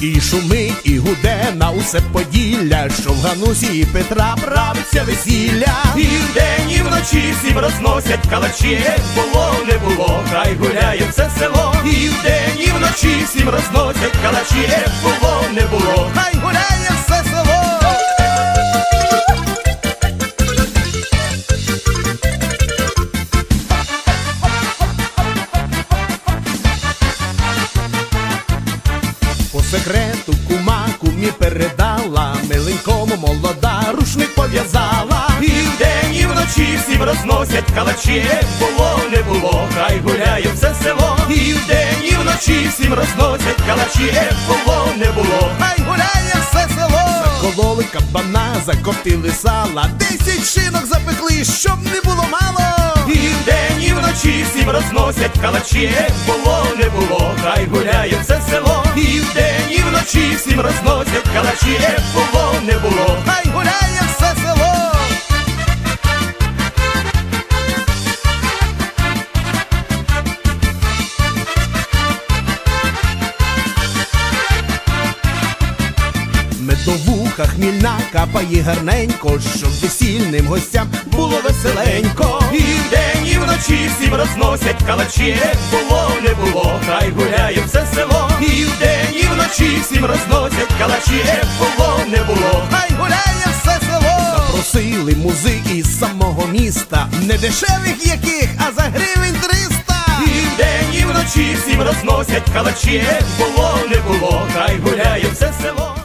І шумить, і гуде на усе поділля, що в Ганусі Петра правиться весілля. І вдень, і вночі всім розносять калачі, було не було, хай гуляє все село. І вдень, і вночі всім розносять калачі, було не було. Хай гуляє По секрету кума кумі передала, миленькому молода рушник пов'язала. І вдень, і вночі всім розносять калачі, було не було, хай гуляє все село. І вдень, і вночі всім розносять калачі, було не було. Хай гуляє все село. Закололи кабана, закоптили сала, десять шинок запекли, щоб не було мало. І вдень, і вночі всім розносять калачі, було не було, хай гуляє все село. Вночі всім розносять калачі, було не було. Хай гуляє все село. Медовуха хмільна капає гарненько, щоб весільним гостям було веселенько. І вдень, і вночі всім розносять калачі, було не було, хай гуляє все село. Всім розносять калачі, було не було. Хай гуляє все село. Запросили музики з самого міста, не дешевих яких, а за гривень триста. І вдень, і вночі всім розносять калачі, було не було, хай гуляє все село.